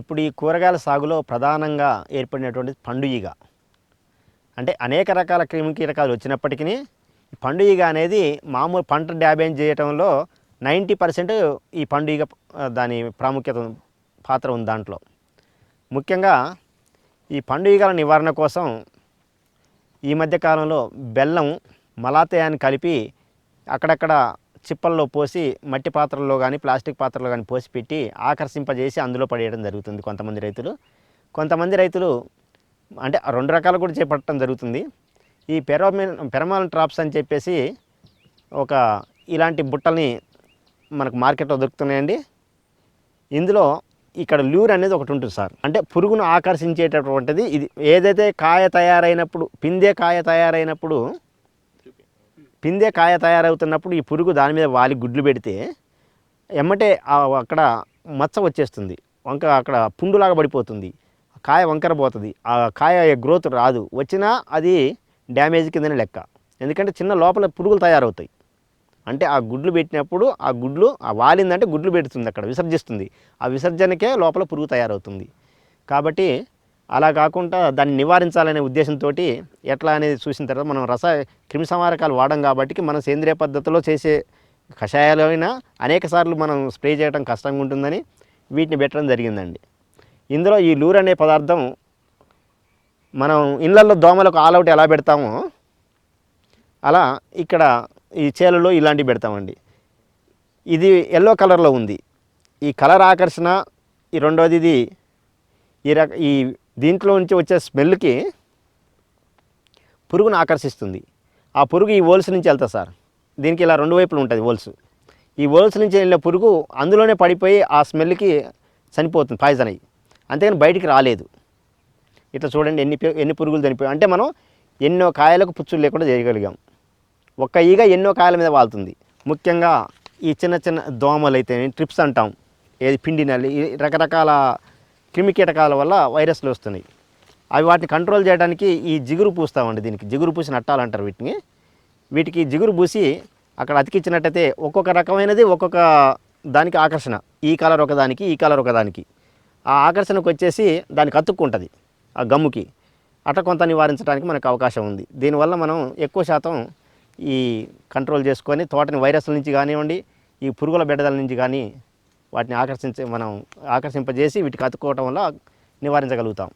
ఇప్పుడు ఈ కూరగాయల సాగులో ప్రధానంగా ఏర్పడినటువంటి పండు ఈగ అంటే అనేక రకాల క్రిమి కీటకాలు వచ్చినప్పటికీ పండు ఈగ అనేది మామూలు పంట డ్యామేజ్ చేయటంలో నైంటీ పర్సెంట్ ఈ పండు ఈగ దాని ప్రాముఖ్యత పాత్ర ఉంది దాంట్లో. ముఖ్యంగా ఈ పండు ఈగల నివారణ కోసం ఈ మధ్య కాలంలో బెల్లం మలాతయాన్ని కలిపి అక్కడక్కడ చిప్పల్లో పోసి మట్టి పాత్రల్లో కానీ ప్లాస్టిక్ పాత్రలో కానీ పోసి పెట్టి ఆకర్షింపజేసి అందులో పడేయడం జరుగుతుంది కొంతమంది రైతులు. కొంతమంది రైతులు అంటే రెండు రకాలు కూడా చేపట్టడం జరుగుతుంది. ఈ పెరోమిన్ పెరమాల్ ట్రాప్స్ అని చెప్పేసి ఒక ఇలాంటి బుట్టల్ని మనకు మార్కెట్లో దొరుకుతున్నాయండి. ఇందులో ఇక్కడ ల్యూర్ అనేది ఒకటి ఉంటుంది సార్. అంటే పురుగును ఆకర్షించేటటువంటిది ఇది. ఏదైతే కాయ తయారైనప్పుడు పిందే కాయ తయారైనప్పుడు పిందే కాయ తయారవుతున్నప్పుడు ఈ పురుగు దాని మీద వాలి గుడ్లు పెడితే ఎమ్మటే అక్కడ మచ్చ వచ్చేస్తుంది. వంక అక్కడ పుండులాగా పడిపోతుంది. కాయ వంకర పోతుంది. ఆ కాయ గ్రోత్ రాదు. వచ్చినా అది డ్యామేజ్ కిందనే లెక్క. ఎందుకంటే చిన్న లోపల పురుగులు తయారవుతాయి. అంటే ఆ గుడ్లు పెట్టినప్పుడు ఆ గుడ్లు ఆ వాలిందంటే గుడ్లు పెడుతుంది అక్కడ విసర్జిస్తుంది. ఆ విసర్జనకే లోపల పురుగు తయారవుతుంది. కాబట్టి అలా కాకుండా దాన్ని నివారించాలనే ఉద్దేశంతో ఎట్లా అనేది చూసిన తర్వాత మనం రస క్రిమి సంహారకాలు వాడడం కాబట్టి మనం సేంద్రియ పద్ధతిలో చేసే కషాయాలు అయినా అనేక సార్లు మనం స్ప్రే చేయడం కష్టంగా ఉంటుందని వీటిని పెట్టడం జరిగిందండి. ఇందులో ఈ లూర్ అనే పదార్థం మనం ఇళ్ళల్లో దోమలకు ఆల్అవుట్ ఎలా పెడతామో అలా ఇక్కడ ఈ చేలలో ఇలాంటివి పెడతామండి. ఇది ఎల్లో కలర్లో ఉంది. ఈ కలర్ ఆకర్షణ ఈ రెండోది ఇది ఈ రక ఈ దీంట్లో నుంచి వచ్చే స్మెల్కి పురుగును ఆకర్షిస్తుంది. ఆ పురుగు ఈ వోల్స్ నుంచి వెళ్తా సార్. దీనికి ఇలా రెండు వైపులు ఉంటుంది వోల్స్ ఈ వోల్స్ నుంచి వెళ్ళిన పురుగు అందులోనే పడిపోయి ఆ స్మెల్కి చనిపోతుంది పాయిజన్ అయ్యి. అంతేగాని బయటికి రాలేదు. ఇట్లా చూడండి ఎన్ని ఎన్ని పురుగులు చనిపోయాయి అంటే మనం ఎన్నో కాయలకు పుచ్చులు లేకుండా చేయగలిగాం. ఒక్క ఈగ ఎన్నో కాయల మీద వాళ్తుంది. ముఖ్యంగా ఈ చిన్న చిన్న దోమలు అయితే ట్రిప్స్ అంటాం. ఏది పిండి నల్లి రకరకాల క్రిమి కీటకాల వల్ల వైరస్లు వస్తున్నాయి. అవి వాటిని కంట్రోల్ చేయడానికి ఈ జిగురు పూస్తామండి దీనికి. జిగురు పూసి నట్టాలంటారు వీటిని. వీటికి జిగురు పూసి అక్కడ అతికించినట్టయితే ఒక్కొక్క రకమైనది ఒక్కొక్క దానికి ఆకర్షణ. ఈ కలర్ ఒకదానికి ఈ కలర్ ఒకదానికి ఆ ఆకర్షణకు వచ్చేసి దానికి అతుక్కుంటుంది ఆ గమ్ముకి. అట కొంత నివారించడానికి మనకు అవకాశం ఉంది. దీనివల్ల మనం ఎక్కువ శాతం ఈ కంట్రోల్ చేసుకొని తోటని వైరస్ల నుంచి కానివ్వండి ఈ పురుగుల బెడదల నుంచి కానీ వాటిని ఆకర్షించే మనం ఆకర్షింపజేసి వీటికి అతుక్కోవటం వల్ల నివారించగలుగుతాం.